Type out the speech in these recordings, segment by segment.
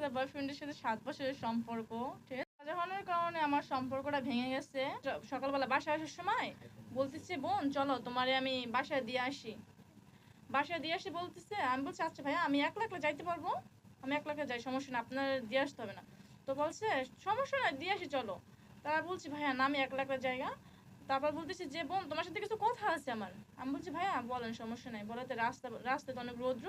সাথে বয়ফ্রেন্ডের সাথে সাত বছরের সম্পর্ক, ঠিক? কারণে আমার সম্পর্কটা ভেঙে গেছে। সকালবেলা বাসায় আসার সময় বলতেছে, বোন, চলো, তোমারে আমি বাসায় দিয়ে আসি। বাসায় দিয়ে আসি বলতেছে, আমি বলছি আচ্ছা ভাইয়া, আমি একলা একলা যাইতে পারব? আমি একলা একলা যাই, সমস্যা না আপনার দিয়ে আসতে হবে না। তো বলছে, সমস্যা নাই, দিয়ে আসি, চলো। তারা বলছি, ভাইয়া, না, আমি একলা একলা জায়গা তারপর বলতেছি যে, বোন, তোমার সাথে কিছু কথা আছে আমার। আমি বলছি, ভাইয়া, বলেন, সমস্যা নাই, বলাতে রাস্তা, রাস্তাতে অনেক রৌদ্র।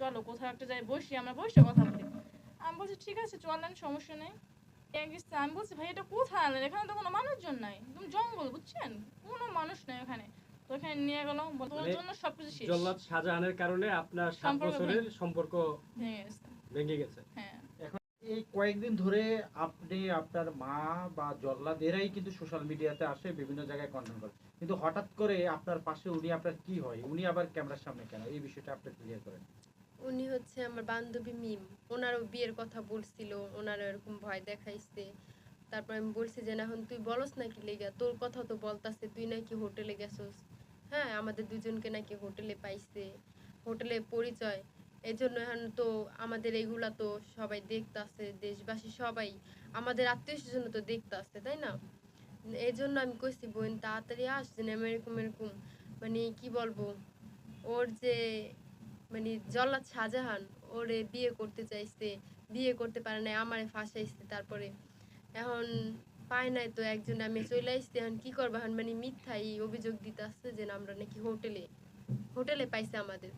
চলো, কোথাও একটা যাই, বসি, আমরা বসে কথা বলি। আমি বলছি ঠিক আছে চলেন সমস্যা নেই। গেছে। আমি বলছি ভাই এটা কোথায় আনলেন? এখানে তো কোনো মানুষজন নাই। একদম জঙ্গল বুঝছেন? কোনো মানুষ নাই ওখানে। তো এখানে নিয়ে গেল মানে জন্য সবকিছু শেষ। জল্লাদ শাহজাহানের কারণে আপনার সাত বছরের সম্পর্ক ভেঙে গেছে। ভেঙে গেছে। হ্যাঁ। এই কয়েকদিন ধরে আপনি আপনার মা বা জল্লাদ এরাই কিন্তু সোশ্যাল মিডিয়াতে আসে বিভিন্ন জায়গায় কন্টেন্ট করে। কিন্তু হঠাৎ করে আপনার পাশে উনি আপনার কি হয়? উনি আবার ক্যামেরার সামনে কেন? এই বিষয়টা আপনি ক্লিয়ার করেন। উনি হচ্ছে আমার বান্ধবী মিম। ওনারও বিয়ের কথা বলছিল ওনারও এরকম ভয় দেখাইছে। তারপর আমি বলছি যে না এখন তুই বলস নাকি লেগা? তোর কথা তো বলতাছে তুই নাকি হোটেলে গেছস? হ্যাঁ আমাদের দুজনকে নাকি হোটেলে পাইছে হোটেলে পরিচয়। এই জন্য এখন তো আমাদের এগুলা তো সবাই দেখতাছে দেশবাসী সবাই। আমাদের আত্মীয় স্বজন তো দেখতাছে তাই না? এই জন্য আমি কইছি বোন তাড়াতাড়ি আস যে না, এরকম এরকম। মানে কি বলব? ওর যে মানে জল্লাদ শাহজাহান ওরে বিয়ে করতে চাইছে বিয়ে করতে পারে নাই আমারে ফাঁসাইছে তারপরে এখন পায় নাই তো একজন আমি চলে আসছি এখন কি করব? এখন মানে মিথ্যাই অভিযোগ দিতে আসছে যে আমরা নাকি হোটেলে হোটেলে পাইছে আমাদের।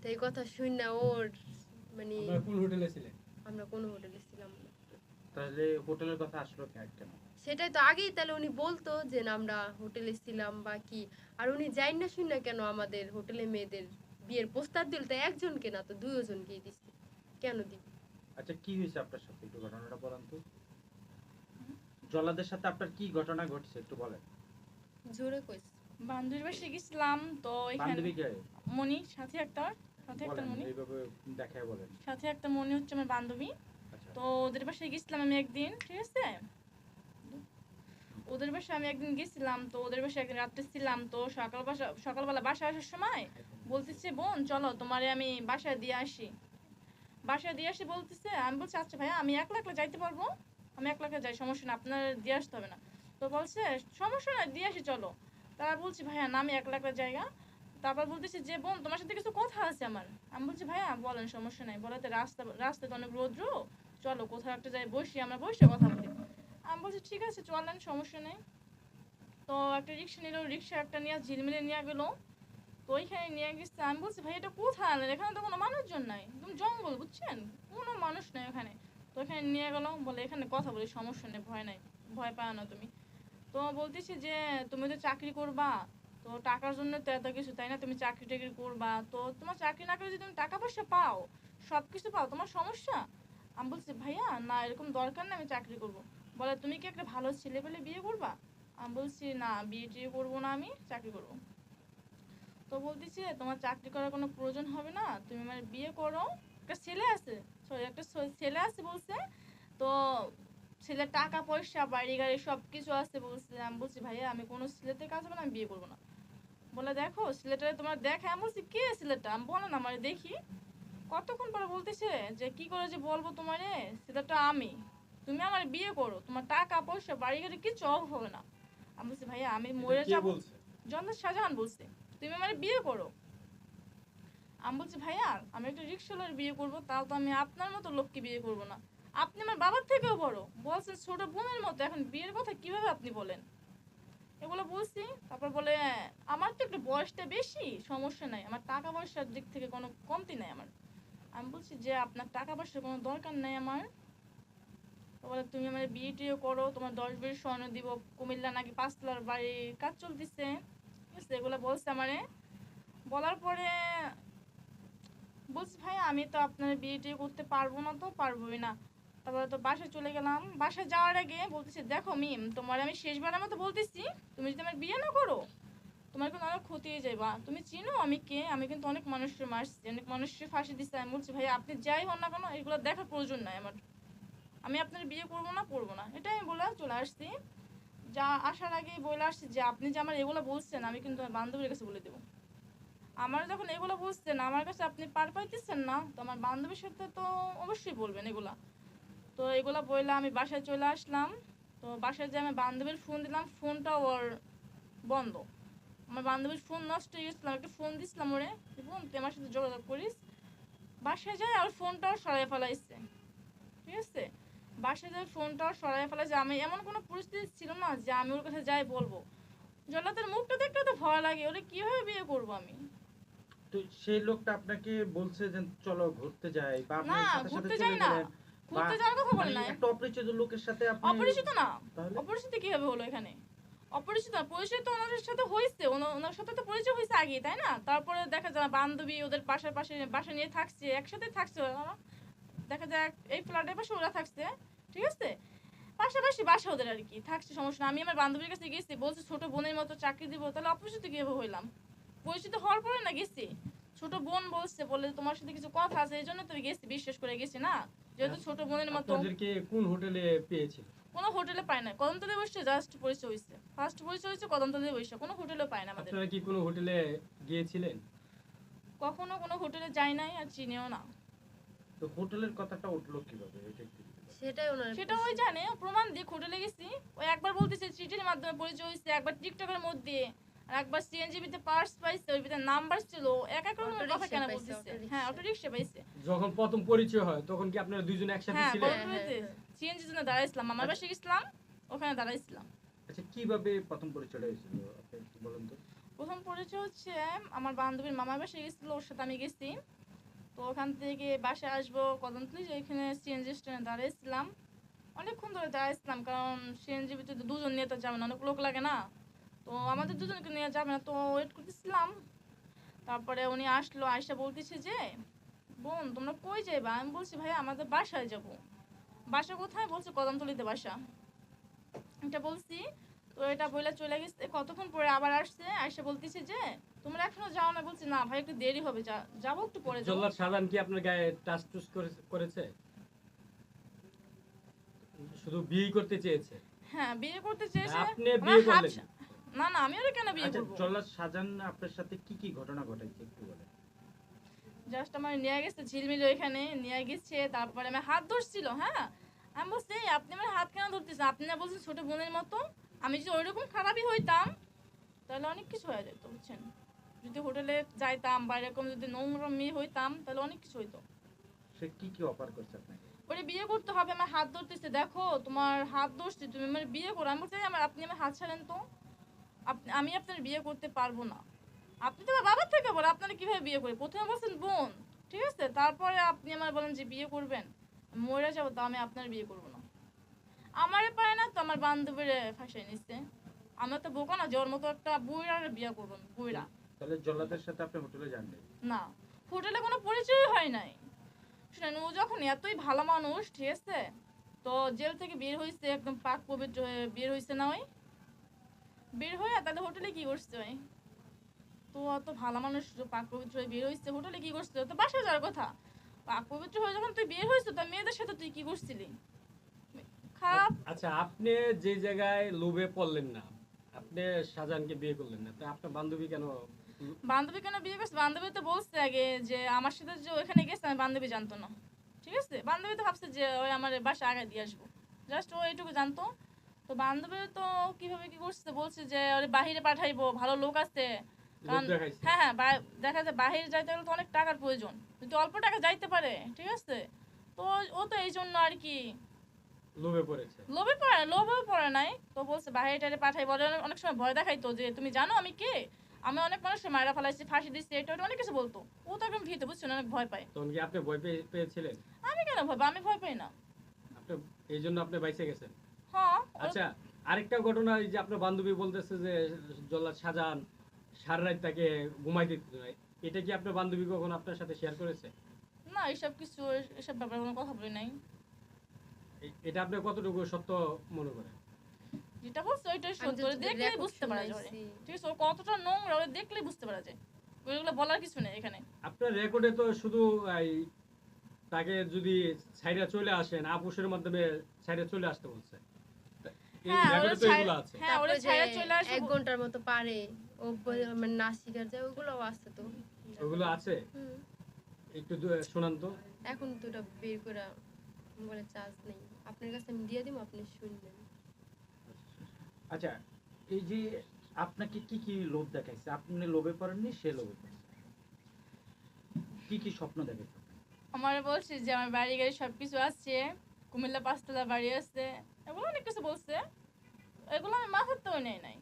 তো এই কথা শুন না ওর মানে কোন হোটেলে ছিলেন? আমরা কোনো হোটেলে ছিলাম না। তাহলে হোটেলের কথা আসলো কেন সেটাই তো আগেই তাহলে উনি বলতো যে না আমরা হোটেলে ছিলাম বা কি। আর উনি যাই না শুন না কেন আমাদের হোটেলে মেয়েদের? বিয়ের প্রস্তাব দিল তো একজনকে না তো দুজনকেই দিচ্ছে কেন দিব? আচ্ছা কি হয়েছে আপনার সাথে? একটু ঘটনাটা বলেন তো। জল্লাদের সাথে আপনার কি ঘটনা ঘটছে একটু বলেন। জোরে কইস। বান্ধবীর বাসে গেছিলাম তো এখানে বান্ধবী কে? মনি সাথে একটা সাথে একটা বলেন মনি এইভাবে দেখায় বলেন। সাথে একটা মনি হচ্ছে আমার বান্ধবী। আচ্ছা। তো ওদের বাসায় গেছিলাম আমি একদিন ঠিক আছে? ওদের বাসায় আমি একদিন গেছিলাম তো ওদের বাসায় একদিন রাত্রে ছিলাম তো সকাল বাসা সকালবেলা বাসায় আসার সময় বলতেছে, বোন, চলো তোমারে আমি বাসায় দিয়ে আসি। বাসায় দিয়ে আসি বলতেছে, আমি বলছি আচ্ছা ভাইয়া, আমি একলা একলা যাইতে পারব? আমি একলা একলা যাই, সমস্যা না আপনার দিয়ে আসতে হবে না। তো বলছে, সমস্যা না দিয়ে আসি, চলো। তারা বলছি, ভাইয়া, না, আমি একলা একলা জায়গা তারপর বলতেছে যে, বোন, তোমার সাথে কিছু কথা আছে আমার। আমি বলছি, ভাইয়া, বলেন, সমস্যা নাই, বলাতে রাস্তা রাস্তাতে অনেক রৌদ্র। চলো, কোথাও একটা যাই, বসি, আমরা বসে কথা বলি। আমি বলছি, ঠিক আছে, চলেন, সমস্যা নেই। তো একটা রিক্সা নিল, রিক্সা একটা নিয়ে ঝিলমিলে নিয়ে গেলো। তো ওইখানে নিয়ে গেছে। আমি বলছি, ভাই, এটা কোথায় আনলেন? এখানে তো কোনো মানুষজন নাই। একদম জঙ্গল, বুঝছেন? কোনো মানুষ নাই ওখানে। তো ওখানে নিয়ে গেলো, বলে, এখানে কথা বলি, সমস্যা নেই, ভয় নাই, ভয় পাও না তুমি। তো বলতেছি যে, তুমি তো চাকরি করবা, তো টাকার জন্য তো এত কিছু, তাই না? তুমি চাকরি টাকরি করবা, তো তোমার চাকরি না করে যদি তুমি টাকা পয়সা পাও সব কিছু পাও, তোমার সমস্যা? আমি বলছি, ভাইয়া, না, এরকম দরকার না আমি চাকরি করব। বলে, তুমি কি একটা ভালো ছেলে পেলে বিয়ে করবা? আমি বলছি, না, বিয়ে টিয়ে করব না আমি, চাকরি করব। তো বলতেছে তোমার চাকরি করার কোনো প্রয়োজন হবে না তুমি মানে বিয়ে করো। একটা ছেলে আছে সরি একটা ছেলে আছে বলছে। তো ছেলের টাকা পয়সা বাড়ি গাড়ি সব কিছু আছে বলছে। আমি বলছি ভাইয়া আমি কোনো ছেলেতে কাজ হবে না আমি বিয়ে করব না। বলে দেখো ছেলেটা তোমার দেখে। আমি বলছি কে ছেলেটা? আমি বলো না আমার দেখি। কতক্ষণ পরে বলতেছে যে কি করে যে বলব তোমারে? ছেলেটা আমি। তুমি আমার বিয়ে করো। তোমার টাকা পয়সা বাড়ি গাড়ি কিছু অভাব হবে না। আমি বলছি ভাইয়া আমি মরে যাব। বলছে? জন্দার শাহজাহান বলছে। তুমি আমার বিয়ে করো। আমি বলছি, ভাইয়া, আমি একটা রিক্সাওয়ালার বিয়ে করব, তাও তো আমি আপনার মতো লোককে বিয়ে করব না। আপনি আমার বাবার থেকেও বড়। বলছেন ছোট বোনের মতো, এখন বিয়ের কথা কীভাবে আপনি বলেন? এগুলো বলছি, তারপর বলে, আমার তো একটু বয়সটা বেশি, সমস্যা নাই। আমার টাকা পয়সার দিক থেকে কোনো কমতি নাই আমার। আমি বলছি, যে আপনার টাকা পয়সার কোনো দরকার নাই আমার? তো বলে, তুমি আমার বিয়ে টিয়ে করো, তোমার দশ বিশ স্বর্ণ দিব। কুমিল্লা নাকি পাঁচতলার বাড়ির কাজ চলতেছে। আছে এগুলো বলছে আমারে। বলার পরে বলছি, ভাই, আমি তো আপনার বিয়ে টিয়ে করতে পারব না তো, পারবোই না। তারপরে তো বাসায় চলে গেলাম। বাসায় যাওয়ার আগে বলতেছি, দেখো মিম, তোমার আমি শেষবারের মতো বলতেছি, তুমি যদি আমার বিয়ে না করো, তোমার কিন্তু অনেক ক্ষতি হয়ে যাবে তুমি চিনো আমি কে, আমি কিন্তু অনেক মানুষের মারছি অনেক মানুষের ফাঁসি দিচ্ছি আমি বলছি, ভাই, আপনি যাই হন না কেন, এগুলো দেখার প্রয়োজন নাই আমার। আমি আপনার বিয়ে করব না করব না। এটাই আমি বলে চলে আসছি। যা আসার আগে বলে আসছি যে, আপনি যে আমার এগুলো বলছেন, আমি কিন্তু আমার বান্ধবীর কাছে বলে দেবো। আমার যখন এগুলো বুঝছেন আমার কাছে আপনি পার পাইতেছেন না, তো আমার বান্ধবীর সাথে তো অবশ্যই বলবেন এগুলা। তো এগুলা বললে আমি বাসায় চলে আসলাম। তো বাসায় যে আমি বান্ধবীর ফোন দিলাম ফোনটা ওর বন্ধ। আমার বান্ধবীর ফোন নষ্ট হয়ে গেছিলাম একটা ফোন দিছিলাম ওরে বোন তুই আমার সাথে যোগাযোগ করিস। বাসায় যায় আর ফোনটাও সরাই ফেলাইছে। ঠিক আছে? বাসায় যায় ফোনটাও সরাই ফেলাইছে আমি এমন কোনো পরিস্থিতি ছিল না যে আমি ওর কাছে যাই বলব। জল্লাদের মুখটা দেখতে তো ভয় লাগে ওরে কীভাবে বিয়ে করব আমি? তো সেই লোকটা আপনাকে বলছে যে চলো ঘুরতে যাই বা না ঘুরতে যাই না। ঘুরতে যাওয়ার কথা বলে মানে নাই। একটা অপরিচিত লোকের সাথে আপনি অপরিচিত না। অপরিচিত কীভাবে হলো এখানে? অপরিচিত পরিচয় তো ওনাদের সাথে হয়েছে ওনার সাথে তো পরিচয় হয়েছে আগে তাই না? তারপরে দেখা যায় বান্ধবী ওদের পাশে পাশে বাসা নিয়ে থাকছে একসাথে থাকছে দেখা যায় এই ফ্ল্যাটের পাশে ওরা থাকছে। ঠিক আছে? পাশাপাশি বাসা ওদের আর কি থাকছে সমস্যা না আমি আমার বান্ধবীর কাছে গেছি বলছে ছোট বোনের মতো চাকরি দিব তাহলে অপরিচিত কীভাবে হইলাম? পরিচিত হওয়ার পরে না গেছি। ছোট বোন বলছে বলে তোমার সাথে কিছু কথা আছে এই জন্য তো গেছি বিশ্বাস করে গেছি না। যেহেতু ছোট বোনের মতো। কোন হোটেলে পেয়েছিল কোনো হোটেলে পায় না। কদমতলি বসে জাস্ট পরিচয় হয়েছে। ফার্স্ট পরিচয় হয়েছে কদমতলি বসে কোনো হোটেলে পায় না আমাদের। আপনারা কি কোনো হোটেলে গিয়েছিলেন? কখনো কোনো হোটেলে যাই নাই আর চিনিও না। তো হোটেলের কথাটা উঠল কীভাবে? এটা একটু। সেটাই ওনার সেটা ওই জানে প্রমাণ দিয়ে হোটেলে গেছি ওই একবার বলতেছে চিঠির মাধ্যমে পরিচয় হয়েছে একবার টিকটকের মধ্যে আর একবার সিএনজিবিতে পার্স পাইছে ওই ভিতরে নাম্বার ছিল। এক এক রকমের কথা কেন বলতেছে? হ্যাঁ অটো রিক্সা পাইছে। যখন প্রথম পরিচয় হয় তখন কি আপনারা দুইজনে একসাথে হ্যাঁ ছিলেন? সিএনজি জন্য দাঁড়াইছিলাম আমার বাসে গেছিলাম ওখানে দাঁড়াইছিলাম। আচ্ছা কীভাবে প্রথম পরিচয়টা হয়েছিল? আপনি বলেন তো। প্রথম পরিচয় হচ্ছে আমার বান্ধবীর মামার বাসায় গেছিল ওর সাথে আমি গেছি। তো ওখান থেকে বাসায় আসব। কদমতলি যে এখানে সিএনজি স্ট্যান্ডে দাঁড়িয়েছিলাম অনেকক্ষণ ধরে দাঁড়িয়েছিলাম কারণ সিএনজি ভিতরে দুজন নিয়ে তো যাবে না অনেক লোক লাগে না। তো আমাদের দুজনকে নিয়ে যাবে না, তো ওয়েট করতেছিলাম। তারপরে উনি আসলো আয়সা বলতেছে যে, বোন, তোমরা কই যাইবা? আমি বলছি ভাই আমাদের বাসায় যাব। বাসা কোথায়? বলছে, কদমতলিতে বাসা। এটা বলছি, তো এটা বইলা চলে গেছে। কতক্ষণ পরে আবার আসছে? আয়সা বলতেছে যে তোমরা এখনও যাও না বলছি না ভাই একটু দেরি হবে যাব একটু পরে যাব। জল্লাদ সাজান কি আপনার গায়ে টাচ টুস করেছে? শুধু বিয়ে করতে চেয়েছে? হ্যাঁ বিয়ে করতে চেয়েছে। আপনি বিয়ে করলেন। না না আমি ওরা কেন বিয়ে আচ্ছা করব? জল্লাদ শাহজাহান আপনার সাথে কি কি ঘটনা ঘটাইছে একটু বলেন। জাস্ট আমার নিয়ে গেছে ঝিলমিল ওইখানে নিয়ে গেছে তারপরে আমার হাত ধরছিল হ্যাঁ? আমি বলছি আপনি আমার হাত কেন ধরতেছেন? আপনি না বলছেন ছোট বোনের মতো? আমি যদি ওইরকম খারাপই হইতাম তাহলে অনেক কিছু হয়ে যেত বুঝছেন? যদি হোটেলে যাইতাম বা এরকম যদি নোংরা মেয়ে হইতাম তাহলে অনেক কিছু হইতো। সে কি কি অফার করছে আপনাকে? ওরে বিয়ে করতে হবে আমার হাত ধরতেছে দেখো তোমার হাত ধরছি তুমি আমার বিয়ে করো আমি "এই, আমার আপনি আমার হাত ছাড়েন তো। আপনি আমি আপনার বিয়ে করতে পারব না। আপনি তো আমার বাবার থেকে বলো আপনারা কীভাবে বিয়ে করে প্রথমে বলছেন বোন ঠিক আছে? তারপরে আপনি আমার বলেন যে বিয়ে করবেন। মরে যাব তো আমি আপনার বিয়ে করব না। আমারে পারে না তো আমার বান্ধবীর ফাঁসাই নিচ্ছে। আমার তো বোকা না জোর মতো একটা বুইরার বিয়ে করব বুইরা তাহলে জল্লাদের সাথে আপনি হোটেলে যান নাই? না হোটেলে কোনো পরিচয় হয় নাই। শুনেন ও যখন এতই ভালো মানুষ ঠিক আছে? তো জেল থেকে বের হয়েছে একদম পাক পবিত্র হয়ে বের হয়েছে না ওই? বের হয়ে তাহলে হোটেলে কি করছে ওই? তো অত ভালো মানুষ পাক পবিত্র হয়ে বের হয়েছে হোটেলে কি করছে? তো বাসায় যাওয়ার কথা। পাক পবিত্র হয়ে যখন তুই বের হয়েছে তো মেয়েদের সাথে তুই কি করছিলি? খারাপ। আচ্ছা আপনি যে জায়গায় লোভে পড়লেন না আপনি শাহজাহানকে বিয়ে করলেন না তো আপনার বান্ধবী কেন বান্ধবী কেন বিয়ে করছে? বান্ধবী তো বলছে আগে যে আমার সাথে যে ওখানে গেছে আমি বান্ধবী জানতো না। ঠিক আছে? বান্ধবী তো ভাবছে যে ওই আমার বাসা আগে দিয়ে আসব। জাস্ট ও এইটুকু জানতো। তো বান্ধবী তো কীভাবে কি করছে? বলছে যে ওরে বাহিরে পাঠাইবো ভালো লোক আছে। কারণ- হ্যাঁ হ্যাঁ দেখা যায় বাহিরে যাইতে গেলে তো অনেক টাকার প্রয়োজন। যদি অল্প টাকা যাইতে পারে ঠিক আছে? তো ও তো এই জন্য আর কি লোভে পড়েছে। লোভে পড়ে লোভে পড়ে নাই। তো বলছে বাহিরে টাইরে পাঠাই বলে অনেক সময় ভয় দেখাইতো যে তুমি জানো আমি কে? আমি অনেক মানুষকে মারা ফেলাইছি ফাঁসি দিচ্ছি এটা ওটা অনেক কিছু বলতো। ও তো একদম ভীত বুঝছেন অনেক ভয় পায় তখন কি আপনি ভয় পেয়েছিলেন? আমি কেন ভয় পাই? আমি ভয় পাই না। আপনি এই জন্য আপনি বাইসে গেছেন? হ্যাঁ আচ্ছা আরেকটা ঘটনা এই যে আপনার বান্ধবী বলতেছে যে জল্লাদ শাহজাহান সারা রাত তাকে ঘুমাই দিতে হয় এটা কি আপনার বান্ধবী কখন আপনার সাথে শেয়ার করেছে? না এসব কিছু এসব ব্যাপারে কোনো কথা বলি নাই। এটা আপনি কতটুকু সত্য মনে করেন? যেটা বলছে ওইটাই আমি সত্য তো দেখলেই বুঝতে পারা যায়। ঠিক আছে ও কতটা নোংরা ওরে দেখলেই বুঝতে পারা যায়। ওইগুলো বলার কিছু নেই এখানে। আপনার রেকর্ডে তো শুধু এই তাকে যদি সাইডে চলে আসেন আপুসের মাধ্যমে সাইডে চলে আসতে বলছে। হ্যাঁ, ওরা রেকর্ডে তো ছাই- এগুলো আছে। হ্যাঁ ওরে তারপরে যে ছাইড়া চলে আসব এক ঘণ্টার মতো পারে ও মানে নাচ শিকার যায় ওগুলোও আছে তো। ওগুলো আছে? একটু শোনান তো। এখন বের করে মোবাইলে চার্জ নেই। আপনার কাছে আমি দিয়ে দিব আপনি শুনবেন। আচ্ছা এই যে আপনাকে কি কি লোভ দেখাইছে? আপনি লোভে পড়েননি সে লোভে কি কি স্বপ্ন দেখাইছে? আমার বলছে যে আমার বাড়ি গাড়ি সব কিছু আছে কুমিল্লা পাঁচতলা বাড়ি আছে এগুলো অনেক কিছু বলছে। এগুলো আমি মাথাতেও নেই নাই।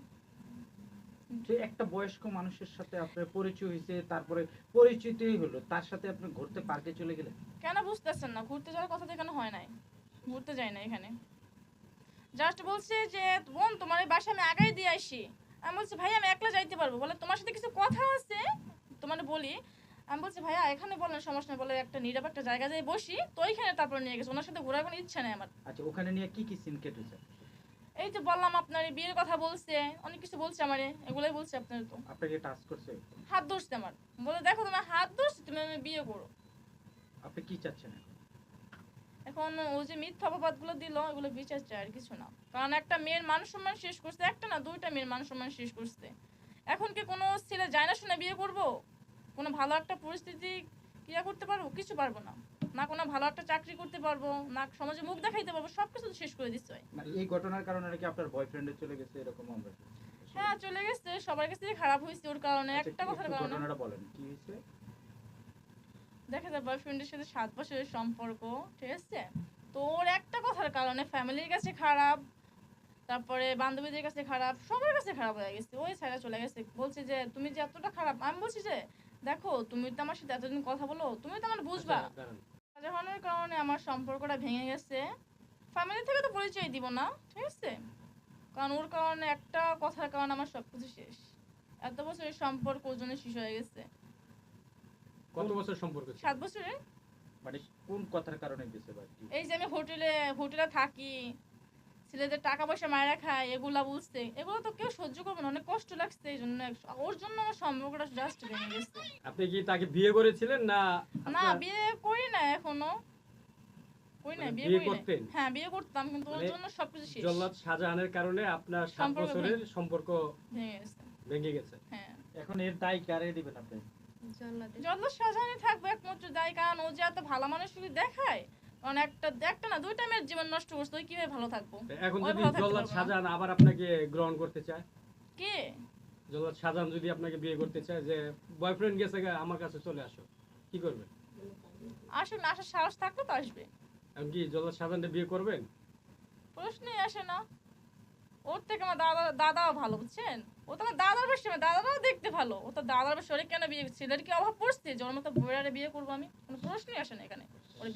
যে একটা বয়স্ক মানুষের সাথে আপনার পরিচয় হয়েছে তারপরে পরিচিতই হলো তার সাথে আপনি ঘুরতে পার্কে চলে গেলেন? কেন বুঝতেছেন না? ঘুরতে যাওয়ার কথা তো এখানে হয় নাই। ঘুরতে যাই না এখানে। জাস্ট বলছে যে বোন তোমার এই বাসা আমি আগাই দিয়ে আসি। আমি বলছি ভাই আমি একলা যাইতে পারব। বলে তোমার সাথে কিছু কথা আছে? তোমার বলি আমি বলছি ভাইয়া এখানে বলেন সমস্যা নেই। বলে একটা নীরব একটা জায়গা যাই বসি। তো ওইখানে তারপর নিয়ে গেছে। ওনার সাথে ঘোরার কোনো ইচ্ছা নেই আমার। আচ্ছা ওখানে নিয়ে কি কি সিন কেটেছে? এই তো বললাম আপনার বিয়ের কথা বলছে অনেক কিছু বলছে আমারে এগুলোই বলছে আপনার তো। আপনাকে টাচ করছে? হাত ধরছে আমার। বলে দেখো তোমার হাত ধরছে তুমি আমি বিয়ে করো। আপনি কি চাচ্ছেন এখন? এখন ও যে মিথ্যা অপবাদগুলো দিল এগুলো বিচার চাই আর কিছু না। কারণ একটা মেয়ের মান সম্মান শেষ করছে একটা না দুইটা মেয়ের মান সম্মান শেষ করছে। এখন কি কোনো ছেলে যায় না শুনে বিয়ে করব? কোনো ভালো একটা পরিস্থিতি ক্রিয়া করতে পারব? কিছু পারব না। না কোনো ভালো একটা চাকরি করতে পারব না সমাজে মুখ দেখাইতে পারব সব কিছু শেষ করে দিচ্ছে। ভাই মানে এই ঘটনার কারণে নাকি আপনার বয়ফ্রেন্ডে চলে গেছে এরকম আমরা হ্যাঁ চলে গেছে সবার কাছে খারাপ হয়েছে ওর কারণে আচ্ছা, একটা কথার কারণে। ঘটনাটা বলেন কি হয়েছে? দেখা যায় বয়ফ্রেন্ডের সাথে সাত বছরের সম্পর্ক ঠিক আছে? তো ওর একটা কথার কারণে ফ্যামিলির কাছে খারাপ তারপরে বান্ধবীদের কাছে খারাপ সবার কাছে খারাপ হয়ে গেছে ওই ছাড়া চলে গেছে। বলছে যে তুমি যে এতটা খারাপ আমি বলছি যে দেখো তুমি তো আমার সাথে এতদিন কথা বলো তুমি তো আমার বুঝবা। আচ্ছা। শাহজাহানের কারণে আমার সম্পর্কটা ভেঙে গেছে। ফ্যামিলি থেকে তো পরিচয় দিব না ঠিক আছে? কারণ ওর কারণে একটা কথার কারণে আমার সব কিছু শেষ। এত বছরের সম্পর্ক ওর জন্য শেষ হয়ে গেছে। কত বছর সম্পর্ক ছিল? সাত বছরের। মানে কোন কথার কারণে গেছে কি? এই যে আমি হোটেলে হোটেলে থাকি ছেলেদের টাকা পয়সা মায়েরা খায় এগুলা বুঝতে। এগুলো তো কেউ সহ্য করবে না অনেক কষ্ট লাগছে এই জন্য। ওর জন্য আমার সম্পর্কটা জাস্ট ভেঙে গেছে। আপনি কি তাকে বিয়ে করেছিলেন না না বিয়ে করি না এখনও। করি না মানে বিয়ে বিয়ে করি না। করতেন? হ্যাঁ বিয়ে করতাম কিন্তু ওর মানে জন্য সবকিছু শেষ। জল্লাদ শাহজাহানের কারণে আপনার সাত সম্পর্ক বছরের সম্পর্ক ভেঙে গেছে। ভেঙে গেছে। হ্যাঁ। এখন এর দায় কারে দিবেন আপনি। যত সাজানি থাকবে একমাত্র দায় কারণ ও যে এত ভালো মানুষ শুধু দেখায় কারণ একটা একটা না দুইটা মেয়ের জীবন নষ্ট করছে ওই কীভাবে ভালো থাকব? এখন যদি জল্লাদ পারব না। শাহজাহান আবার আপনাকে গ্রহণ করতে চায়? কে? জল্লাদ শাহজাহান যদি আপনাকে বিয়ে করতে চায় যে বয়ফ্রেন্ড গেছে আমার কাছে চলে আসো কি করবেন আসলে আসার সাহস থাকলে তো আসবে। এখন কি জল্লাদ শাহজাহানকে বিয়ে করবেন? প্রশ্নই আসে না। ওর থেকে আমার দাদা, দাদাও ভালো, বুঝছেন? ও তো আমার দাদার বেশি আমার দাদারাও দেখতে ভালো। ও তো দাদার বেশি, ওরে কেন বিয়ে ছেলের কি অভাব পড়ছে? যে ওর মতো বইয়ারে বিয়ে করব আমি? কোনো প্রশ্নই আসে না এখানে। ওর